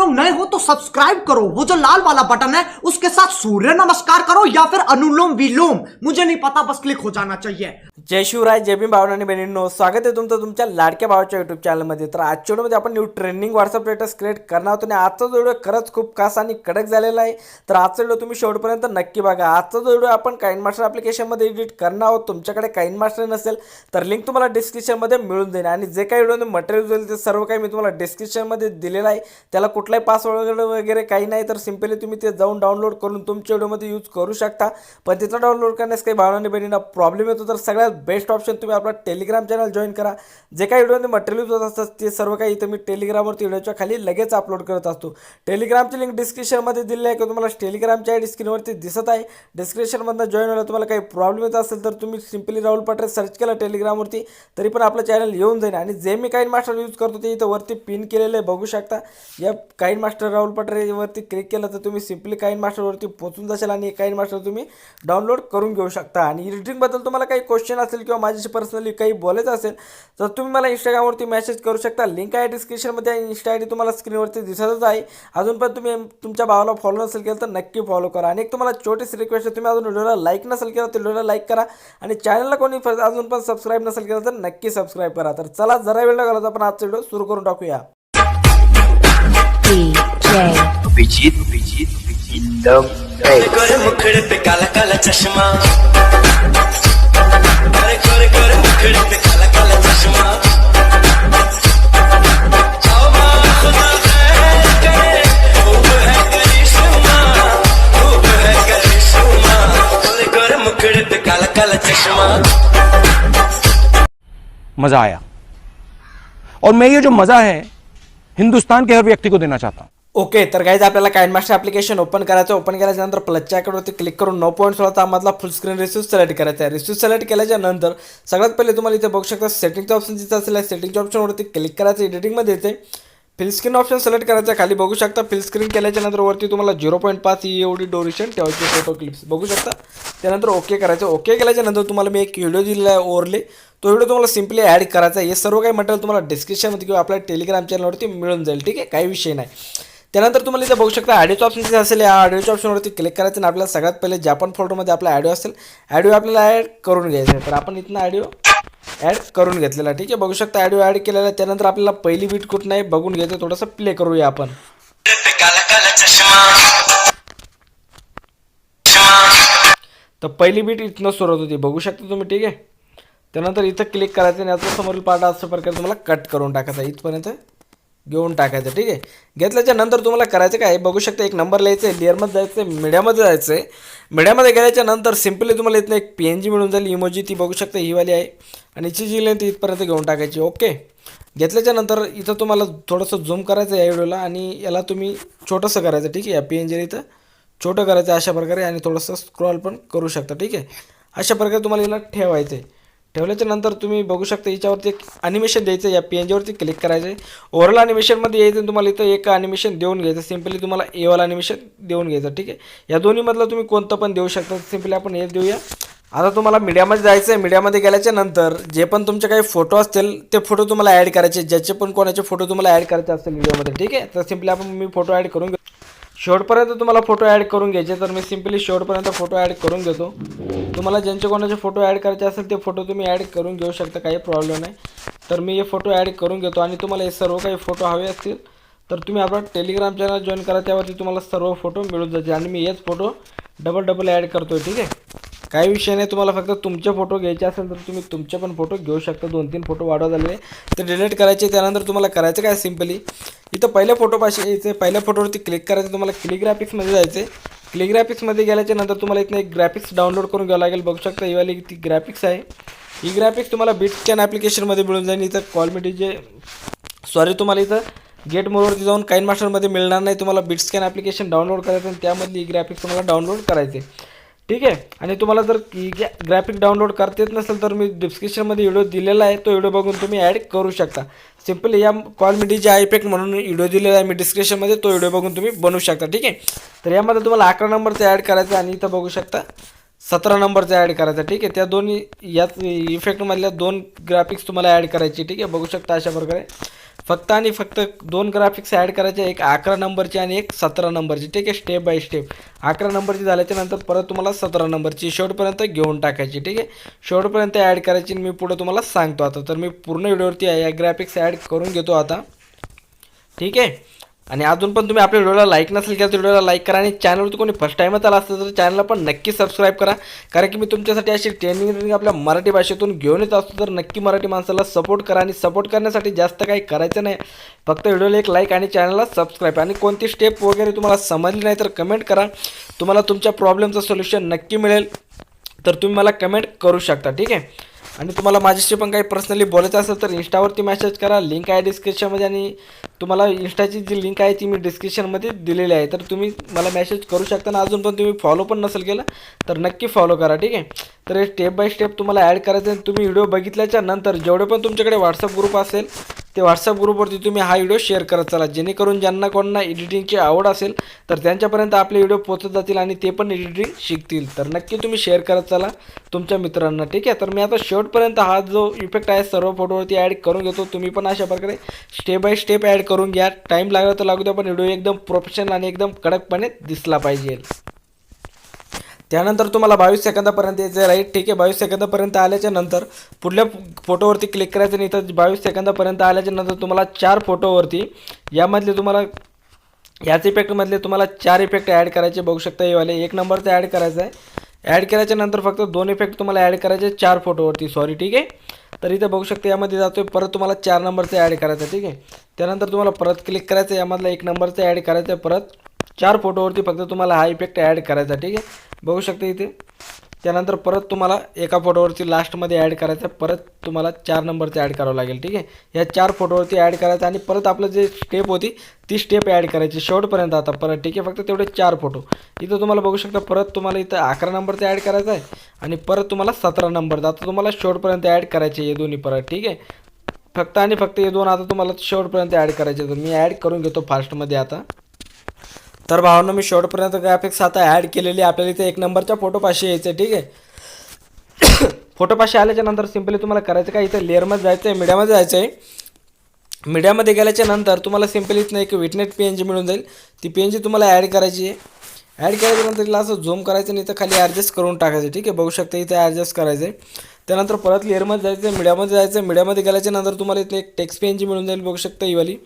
लोग नए हो तो सब्सक्राइब करो। वो जो लाल वाला बटन है उसके साथ सूर्य नमस्कार करो या फिर अनुलोम विलोम। मुझे नहीं पता बस क्लिक हो जाना चाहिए। जय शिवराय जय भीम भावना आणि बहिणींनो स्वागत आहे तुमचं तुमच्या लाडक्या भावाच्या युट्यूब चॅनलमध्ये तर आजच्या व्हिडिओमध्ये आपण new trending WhatsApp status create करणार होतो आणि आजचा जो व्हिडिओ खरंच खूप खास आणि कडक झालेला आहे तर आजचा व्हिडिओ तुम्ही शेवटपर्यंत नक्की बघा. आजचा जो व्हिडिओ आपण काइन मास्टर ॲप्लिकेशनमध्ये एडिट करणार आहोत तुमच्याकडे काइन मास्टर नसेल तर लिंक तुम्हाला डिस्क्रिप्शनमध्ये मिळून जाईल. आणि जे काही व्हिडिओ मटेरियल होईल ते सर्व काही मी तुम्हाला डिस्क्रिप्शनमध्ये दिलेलं आहे. त्याला कुठलं कुठलाही पासवर्ड वगैरे वगैरे काही नाही तर सिम्पली तुम्ही ते जाऊन डाउनलोड करून तुमच्या व्हिडिओमध्ये यूज करू शकता. पण तिथं डाउनलोड करण्यास काही भावना बहिणींना प्रॉब्लेम येतो तर सगळ्यात बेस्ट ऑप्शन तुम्ही आपला टेलिग्राम चॅनल जॉईन करा. जे काही व्हिडिओमध्ये मटेरियल होत असतात ते सर्व काही इथं मी टेलिग्रामवरती व्हिडिओच्या खाली लगेच अपलोड करत असतो. टेलिग्रामची लिंक डिस्क्रिप्शनमध्ये दिली आहे की तुम्हाला टेलिग्रामच्या आय स्क्रीनवरती दिसत आहे. डिस्क्रिप्शनमधनं जॉईन व्हायला तुम्हाला काही प्रॉब्लेम येत असेल तर तुम्ही सिम्पली राहुल पटरे सर्च केलं टेलिग्रामवरती तरी पण आपलं चॅनल येऊन जाईल. आणि जे मी काही मास्टर यूज करतो ते इथं वरती पिन केलेलं आहे बघू शकता. या काईन मास्टर राहुल पटरेवरती क्लिक केलं तर तुम्ही सिम्पली काईन मास्टरवरती पोचून जाशाल आणि काईन मास्टर तुम्ही डाउनलोड करून घेऊ शकता. आणि एडिटिंगबद्दल तुम्हाला काही क्वेश्चन असेल किंवा माझ्याशी पर्सनली काही बोलायचं असेल तर तुम्ही मला इंस्टाग्रामवरती मेसेज करू शकता. लिंक आहे डिस्क्रिप्शनमध्ये इन्स्टा आय डी तुम्हाला स्क्रीनवरती दिसतच आहे. अजून पण तुम्ही तुमच्या भावाला फॉलो नसेल केलं तर नक्की फॉलो करा. आणि एक तुम्हाला छोटीशी रिक्वेस्ट आहे तुम्ही अजून व्हिडिओला लाईक नसेल केलं तर व्हिडिओला लाईक करा. आणि चॅनलला कोणी अजून पण सबस्क्राईब नसेल केलं तर नक्की सबस्क्राईब करा. तर चला जरा वेळ लागला तर आपण आजचा व्हिडिओ सुरू करून टाकूया. DJ Abhijit, Abhijit, Abhijit, love, hey. गोरे मुखड़े पे काला काला चश्मा गोरे गोरे गोरे मुखड़े पे काला काला चश्मा आओ माँ खुदा खैर करे खूब है करिश्मा खूब है करिश्मा गोरे गोरे मुखड़े पे काला काला चश्मा मज़ा आया। और मैं ये जो मज़ा है हिंदुस्तान के हर व्यक्ति को देना चाहता हूँ। ओके तर गाईज आपल्याला काइन मास्टर ॲप्लिकेशन ओपन करायचं. ओपन केल्याच्यानंतर प्लसच्या आयकॉनवरती क्लिक करून नऊ पॉईंट सोळा तामधला फुल स्क्रीन रिस्यूज सिलेक्ट करायचा आहे. रिस्यूज सिलेक्ट केल्याच्यानंतर सगळ्यात पहिले तुम्हाला इथे बघू शकता सेटिंगचं ऑप्शन जिथं असेल सेटिंगच्या ऑप्शनवरती क्लिक करायचं एडिटिंगमध्ये येते. फिल स्क्रीन ऑप्शन सिलेक्ट करायचं आहे. खाली बघू शकता फिल स्क्रीन केल्याच्यानंतर वरती तुम्हाला झिरो पॉईंट पाच ही एवढी डोरेशन ठेवायची फोटो क्लिप्स बघू शकता? त्यानंतर ओके करायचं. ओके केल्याच्यानंतर तुम्हाला मी एक व्हिडिओ दिलेला आहे ओरले तो व्हिडिओ तुम्हाला सिम्पली ॲड करायचा आहे. हे सर्व काही मटेरियल तुम्हाला डिस्क्रिप्शनमध्ये किंवा आपल्या टेलिग्राम चॅनलवरती मिळून जाईल. ठीक आहे? काही विषय नाही. त्यानंतर तुम्हाला इथे बघू शकता ॲडिओचं ऑप्शन जे असेल. या ॲडिओच्या ऑप्शनवरती क्लिक करायचं आणि आपल्याला सगळ्यात पहिले ज्या पण फोल्डरमध्ये आपला ॲडिओ असेल ॲडिओ आपल्याला ॲड करून घ्यायचा आहे. तर आपण इथनं ॲडिओ ॲड करून घेतलेला ठीक आहे? बघू शकता ॲडिओ ॲड केलेला त्यानंतर आपल्याला पहिली बीट कुठं नाही बघून घ्यायचं थोडंसं प्ले करूया आपण. तर पहिली बीट इथनं सुरुवात होती. बघू शकता तुम्ही ठीक आहे? त्यानंतर इथं क्लिक करायचं आणि याचा समोरील पार्ट अशा प्रकारे तुम्हाला कट करून टाकायचा इथपर्यंत घेऊन टाकायचं ठीक आहे? घेतल्याच्या नंतर तुम्हाला करायचं काय बघू शकता एक नंबर लिहायचं आहे लेअरमध्ये जायचं आहे मीडियामध्ये जायचं आहे. मीडियामध्ये गेल्याच्यानंतर सिम्पली तुम्हाला इथनं एक पी एन जी मिळून जाईल इमोजी ती बघू शकता ही वाली आहे. आणि हिची जी लेंथ इथपर्यंत घेऊन टाकायची ओके घेतल्याच्या नंतर इथं तुम्हाला थोडंसं झूम करायचं आहे या व्हिडिओला आणि याला तुम्ही छोटंसं करायचं ठीक आहे? या पी एन जीला इथं छोटं करायचं आहे अशा प्रकारे आणि थोडंसं स्क्रॉल पण करू शकता ठीक आहे? अशा प्रकारे तुम्हाला याला ठेवायचं आहे. ठेवल्याच्या नंतर तुम्ही बघू शकता याच्यावरती एक अॅनिमेशन द्यायचं आहे. या पी एन जीवरती क्लिक करायचं आहे ओव्हरऑल अॅनिमेशनमध्ये यायचं तुम्हाला इथं एक अॅनिमेशन देऊन घ्यायचं. सिम्पली तुम्हाला एवाला अॅनिमेशन देऊन घ्यायचं ठीक आहे? या दोन्हीमधलं तुम्ही कोणतं पण देऊ शकता. सिम्पली आपण हे देऊया. आता तुम्हाला मीडियामध्ये जायचं आहे मीडियामध्ये गेल्याच्यानंतर जे पण तुमचे काही फोटो असतील ते फोटो तुम्हाला ॲड करायचे. ज्याचे पण कोणाचे फोटो तुम्हाला ॲड करायचे असतील व्हिडिओमध्ये ठीक आहे? तर सिम्पली आपण मी फोटो ॲड करून घेऊ. शेवटपर्यंत तुम्हाला फोटो ॲड करून घ्यायचे तर मी सिम्पली शेवटपर्यंत फोटो ॲड करून घेतो. तुम्हाला ज्यांचे कोणाचे फोटो ॲड करायचे असेल ते फोटो तुम्ही ॲड करून घेऊ शकता. काही प्रॉब्लेम नाही. तर मी हे फोटो ॲड करून घेतो आणि तुम्हाला हे सर्व काही फोटो हवे असतील तर तुम्ही आपला टेलिग्राम चॅनल जॉईन करा. त्यावरती तुम्हाला सर्व फोटो मिळून जातील आणि मी हेच फोटो डबल डबल ॲड करतो ठीक आहे? काही विषय नाही तुम्हाला फक्त तुमचे फोटो घ्यायचे असेल तर तुम्ही तुमचे पण फोटो घेऊ शकता. दोन तीन फोटो वाढवा झालेले. ते डिलीट करायचे त्यानंतर तुम्हाला करायचं काय सिम्पली इथं पहिल्या फोटोपाशी यायचं पहिल्या फोटोवरती क्लिक करायचं तुम्हाला क्लिग्राफिक्समध्ये जायचं क्लिक गेल्याच्यानंतर तुम्हाला इथनं एक ग्राफिक्स डाउनलोड करून घ्यावं लागेल. बघू शकता ही वाली ती ग्राफिक्स आहे. ही ग्राफिक्स तुम्हाला बिट ॲप्लिकेशनमध्ये मिळून जाईल. इथं क्वालिटी जे सॉरी तुम्हाला इथं गेट मोडवरती जाऊन काइन मास्टरमध्ये मिळणार नाही. तुम्हाला बिट स्कॅन ॲप्लिकेशन डाउनलोड करायचं आणि त्यामधली ग्राफिक्स तुम्हाला डाउनलोड करायचे ठीक आहे? आणि तुम्हाला जर ग्राफिक डाउनलोड करता येत नसेल तर मी डिस्क्रिप्शनमध्ये व्हिडिओ दिलेला आहे. तो व्हिडिओ बघून तुम्ही ॲड करू शकता. सिम्पली या कॉल मीडियाचे म्हणून व्हिडिओ दिलेला आहे. मी डिस्क्रिप्शनमध्ये तो व्हिडिओ बघून तुम्ही बनवू शकता. ठीक आहे? तर यामध्ये तुम्हाला अकरा नंबरचं ॲड करायचं आणि इथं बघू शकता सतरा नंबरचा ॲड करायचा ठीक आहे? त्या दोन्ही याच इफेक्टमधल्या दोन ग्राफिक्स तुम्हाला ॲड करायची ठीक आहे? बघू शकता अशा प्रकारे. फक्त आणि फक्त दोन ग्राफिक्स ॲड करायचे एक अकरा नंबरची आणि एक सतरा नंबरची ठीक आहे? स्टेप बाय स्टेप अकरा नंबरची झाल्याच्यानंतर परत तुम्हाला सतरा नंबरची शेवटपर्यंत घेऊन टाकायची. ठीक आहे? शेवटपर्यंत ॲड करायची आणि मी पुढे तुम्हाला सांगतो आता. तर मी पूर्ण व्हिडिओवरती या ग्राफिक्स ॲड करून घेतो आता. ठीक आहे? आणि अजून पण तुम्ही आपल्या व्हिडिओला लाईक नसेल केलं तर व्हिडिओला लाईक करा आणि चॅनलवरती कोणी फर्स्ट टाईमच आला असतं तर चॅनलला पण नक्की सबस्क्राईब करा. कारण की मी तुमच्यासाठी अशी ट्रेनिंग ट्रेनिंग आपल्या मराठी भाषेतून घेऊन येत असतो तर नक्की मराठी माणसाला सपोर्ट करा आणि सपोर्ट करण्यासाठी जास्त काही करायचं नाही. फक्त व्हिडिओला एक लाईक आणि चॅनलला सबस्क्राईब आणि कोणती स्टेप वगैरे तुम्हाला समजली नाही तर कमेंट करा. तुम्हाला तुमच्या प्रॉब्लेमचं सोल्युशन नक्की मिळेल. तर तुम्ही मला कमेंट करू शकता ठीक आहे? आणि तुम्हाला माझ्याशी पण काही पर्सनली बोलायचं असेल तर इंस्टावरती मेसेज करा. लिंक आहे डिस्क्रिप्शनमध्ये आणि तुम्हाला इंस्टाची जी लिंक आहे ती मी डिस्क्रिप्शनमध्ये दिलेली आहे. तर तुम्ही मला मेसेज करू शकता ना अजून पण तुम्ही फॉलो पण नसेल केलं तर नक्की फॉलो करा ठीक आहे? तर हे स्टेप बाय स्टेप तुम्हाला ॲड करायचं आहे. तुम्ही व्हिडिओ बघितल्याच्या नंतर जेवढे पण तुमच्याकडे व्हॉट्सअप ग्रुप असेल ते व्हॉट्सअप ग्रुपवरती तुम्ही हा व्हिडिओ शेअर करत चला. जेणेकरून ज्यांना कोणाला एडिटिंगची आवड असेल तर त्यांच्यापर्यंत आपले व्हिडिओ पोचत जातील आणि ते पण एडिटिंग शिकतील. तर नक्की तुम्ही शेअर करत चला तुमच्या मित्रांना ठीक आहे? तर मी आता शेवटपर्यंत हा जो इफेक्ट आहे सर्व फोटोवरती ॲड करून घेतो. तुम्ही पण अशा प्रकारे स्टेप बाय स्टेप ॲड करून घ्या. टाईम लागला तर लागू द्या पण व्हिडिओ एकदम प्रोफेशनल आणि एकदम कडकपणे दिसला पाहिजे. त्यानंतर तुम्हाला बावीस सेकंदापर्यंत यायचं राईट ठीक आहे बावीस सेकंदापर्यंत आल्याच्यानंतर पुढल्या फोटोवरती क्लिक करायचं नाही तर बावीस सेकंदापर्यंत आल्याच्यानंतर तुम्हाला चार फोटोवरती यामधले तुम्हाला याच इफेक्टमधले तुम्हाला चार इफेक्ट ॲड करायचे बघू शकता. हे वाले एक नंबरचा ॲड करायचा आहे ॲड केल्याच्यानंतर फक्त दोन इफेक्ट तुम्हाला ॲड करायचे चार फोटोवरती सॉरी ठीक आहे? तर इथे बघू शकता यामध्ये जातोय परत तुम्हाला चार नंबरचा ॲड करायचं आहे ठीक आहे? त्यानंतर तुम्हाला परत क्लिक करायचं आहे यामधला एक नंबरचा ॲड करायचं आहे परत चार फोटोवरती फक्त तुम्हाला हा इफेक्ट ॲड करायचा ठीक आहे? बघू शकता इथे. त्यानंतर परत तुम्हाला एका फोटोवरती लास्टमध्ये ॲड करायचं आहे. परत तुम्हाला चार नंबरचं ॲड करावं लागेल ठीक आहे? या चार फोटोवरती ॲड करायचं आणि परत आपलं जे स्टेप होती ती स्टेप ॲड करायची शेवटपर्यंत आता परत ठीक आहे? फक्त तेवढे चार फोटो इथं तुम्हाला बघू शकता परत तुम्हाला इथं अकरा नंबरचं ॲड करायचं आहे आणि परत तुम्हाला सतरा नंबरचं आता तुम्हाला शेवटपर्यंत ॲड करायचे हे दोन्ही परत ठीक आहे? फक्त आणि फक्त हे दोन आता तुम्हाला शेवटपर्यंत ॲड करायचे तर मी ॲड करून घेतो फास्टमध्ये आता. तर भावानं मी शेवटपर्यंत ग्राफिक्स आता ॲड केलेली आहे. आपल्याला इथे एक नंबरच्या फोटोपाशी यायचं आहे ठीक आहे? फोटोपाशी आल्याच्यानंतर सिम्पली तुम्हाला करायचं काय? इथे लेअरमध्ये जायचं आहे मीडियामध्ये जायचं आहे मीडियामध्ये गेल्याच्यानंतर तुम्हाला सिम्पली इथनं एक विटनेट पी एन जी मिळून जाईल. ती पी एन जी तुम्हाला ॲड करायची आहे. ॲड केल्याच्यानंतर तिला असं झूम करायचं नाही तर खाली ॲडजस्ट करून टाकायचं. ठीक आहे बघू शकता इथे ॲडजस्ट करायचं आहे त्यानंतर परत लेअरमध्ये जायचं आहे मीडियामध्ये जायचं आहे मीडियामध्ये गेल्याच्यानंतर तुम्हाला इथे एक टेक्स्ट पी एन जी मिळून जाईल बघू शकता ही वाली.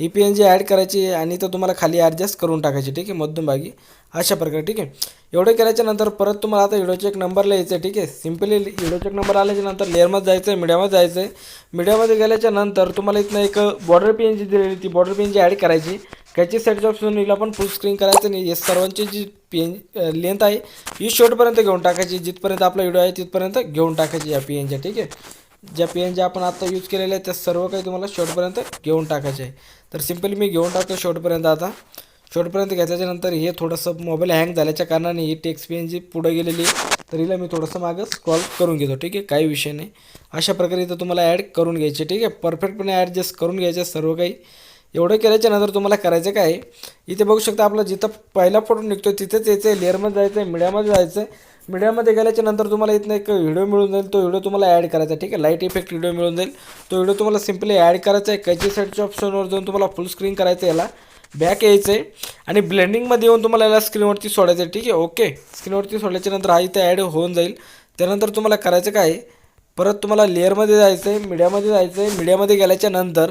ही पी एन जी ॲड करायची आहे आणि तर तुम्हाला खाली ॲडजस्ट करून टाकायची. ठीक आहे मध्यभागी. अशा प्रकारे ठीक आहे. एवढं केल्याच्यानंतर परत तुम्हाला आता व्हिडिओचे नंबरला यायचं आहे ठीक आहे. सिम्पली व्हिडिओचे नंबर आल्याच्यानंतर लेअरमध्ये जायचं आहे मीडियामध्ये जायचं आहे मीडियामध्ये गेल्याच्यानंतर तुम्हाला इथनं एक बॉर्डर पी एन जी दिलेली ती border P N G add करायची. त्याची सेट ऑप्शन हिला पण फुल स्क्रीन करायचं नाही. हे सर्वांची जी पी एन लेंथ आहे ही शॉर्टपर्यंत घेऊन टाकायची. जिथपर्यंत आपला व्हिडिओ आहे तिथपर्यंत घेऊन टाकायची या पी एनच्या ठीक आहे? ज्या पी एन ज्या आपण आता यूज केलेल्या आहेत त्या सर्व काही तुम्हाला शॉर्टपर्यंत घेऊन टाकायचे आहे. तर सिम्पली मी घेऊन टाकतो शॉर्टपर्यंत आता. शॉर्टपर्यंत घेतल्याच्या नंतर हे थोडंसं मोबाईल हँग झाल्याच्या कारणाने ही टेक्स्ट पी एन जी पुढे गेलेली आहे तर हिला मी थोडंसं मागं स्क्रॉल करून घेतो ठीक आहे? काही विषय नाही. अशा प्रकारे इथं तुम्हाला ॲड करून घ्यायचे ठीक आहे? परफेक्टपणे ॲडजस्ट करून घ्यायचे सर्व काही. एवढं केल्याच्यानंतर तुम्हाला करायचं काय? आहे? इथे बघू शकता आपला जिथं पहिला फोटो निघतो तिथेच यायचं आहे लेअरमध्ये जायचं आहे मीडियामध्ये जायचं आहे मीडियामध्ये गेल्याच्यानंतर तुम्हाला इथनं एक व्हिडिओ मिळून जाईल तो व्हिडिओ तुम्हाला ॲड करायचा आहे, ठीक आहे? लाइट इफेक्ट व्हिडिओ मिळून जाईल. तो व्हिडिओ तुम्हाला सिम्पली ॲड करायचा आहे. कैची साईडच्या ऑप्शनवर जाऊन तुम्हाला फुल स्क्रीन करायचं आहे याला बॅक यायचं आहे आणि ब्लेंडिंगमध्ये येऊन तुम्हाला याला स्क्रीनवरती सोडायचं आहे ठीक आहे? ओके स्क्रीनवरती सोडल्याच्यानंतर हा इथं ॲड होऊन जाईल. त्यानंतर तुम्हाला करायचं काय? परत तुम्हाला लेअरमध्ये जायचं आहे मीडियामध्ये जायचं आहे मीडियामध्ये गेल्याच्यानंतर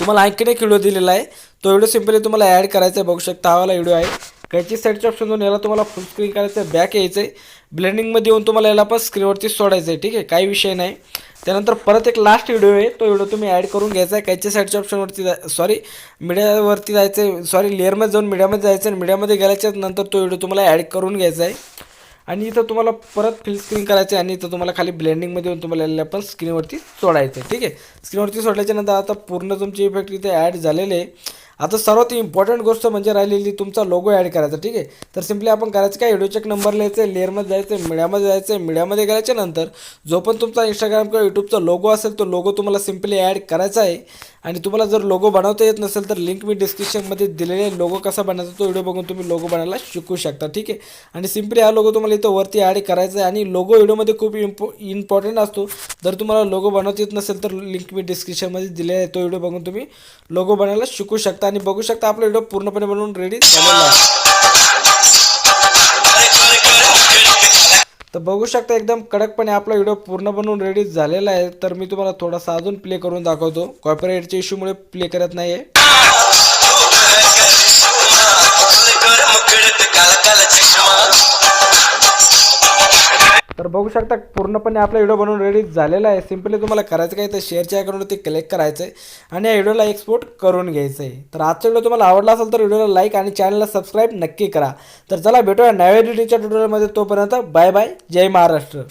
तुम्हाला आणखीन एक व्हिडिओ दिलेला आहे. तो व्हिडिओ सिम्पली तुम्हाला ॲड करायचा आहे. बघू शकता हा व्हिडिओ आहे. कायची साईडच्या ऑप्शन दोन याला तुम्हाला फुल स्क्रीन करायचं आहे. बॅक यायचं आहे. ब्लेंडिंगमध्ये येऊन तुम्हाला याला पण स्क्रीनवरती सोडायचं आहे. ठीक आहे? काही विषय नाही. त्यानंतर परत एक लास्ट व्हिडिओ आहे. तो व्हिडिओ तुम्ही ॲड करून घ्यायचा आहे. कायच्या साईडच्या ऑप्शनवरती जा सॉरी मीडियावरती जायचं आहे. सॉरी लेअरमध्ये जाऊन मीडियामध्ये जायचं आहे. मीडियामध्ये गेल्याच्यानंतर तो व्हिडिओ तुम्हाला ॲड करून घ्यायचा आहे. आणि इथं तुम्हाला परत फिल स्क्रीन करायचं आहे आणि इथं तुम्हाला खाली ब्लेंडिंगमध्ये येऊन तुम्हाला पण स्क्रीनवरती सोडायचं आहे ठीक आहे? स्क्रीनवरती सोडल्याच्यानंतर आता पूर्ण तुमचे इफेक्ट इथे ॲड झालेले आहे. आता सर्वात इम्पॉर्टंट गोष्ट म्हणजे राहिलेली तुमचा लोगो ॲड करायचा ठीक आहे? तर सिम्पली आपण करायचं काय? व्हिडिओचेक नंबर लिहायचं आहे लेअरमध्ये जायचं आहे मीडियामध्ये जायचं आहे मीडियामध्ये करायच्या नंतर जो पण तुमचा इंस्टाग्राम किंवा यूट्यूबचा लोगो असेल तो लोगो तुम्हाला सिम्पली ॲड करायचा आहे. आणि तुम्हाला जर लोगो बनवता येत नसेल तर लिंक मी डिस्क्रिप्शनमध्ये दिलेले लोगो कसा बनायचा तो व्हिडिओ बघून तुम्ही लोगो बनायला शिकू शकता ठीक आहे? आणि सिम्पली हा लोगो तुम्हाला इथं वरती ॲड करायचा आहे. आणि लोगो व्हिडिओमध्ये खूप इम्पो इम्पॉर्टंट असतो. जर तुम्हाला लोगो बनवता येत नसेल तर लिंक मी डिस्क्रिप्शनमध्ये दिले आहे. तो व्हिडिओ बघून तुम्ही लोगो बनायला शिकू शकता. आणि बघू शकता आपला व्हिडिओ पूर्णपणे बनवून रेडी झालेला आहे. तर बघू शकता एकदम कडकपणे आपला व्हिडिओ पूर्ण बनवून रेडी झालेला आहे. तर मी तुम्हाला थोडासा अजून प्ले करून दाखवतो. कॉपीराईटच्या इश्यूमुळे प्ले करत नाही आहे बघू शकता पूर्णपणे आपला व्हिडिओ बनवून रेडी झालेला आहे. सिम्पली तुम्हाला करायचं काय तर शेअरच्या आयकॉनवरती क्लिक करायचं आहे आणि या व्हिडिओला एक्सपोर्ट करून घ्यायचं आहे तर आजचा व्हिडिओ तुम्हाला आवडला असेल तर व्हिडिओला लाईक आणि चॅनलला सबस्क्राईब नक्की करा. तर चला भेटूया नव्या एडिटिंगच्या ट्युटोरियलमध्ये तोपर्यंत बाय बाय जय महाराष्ट्र.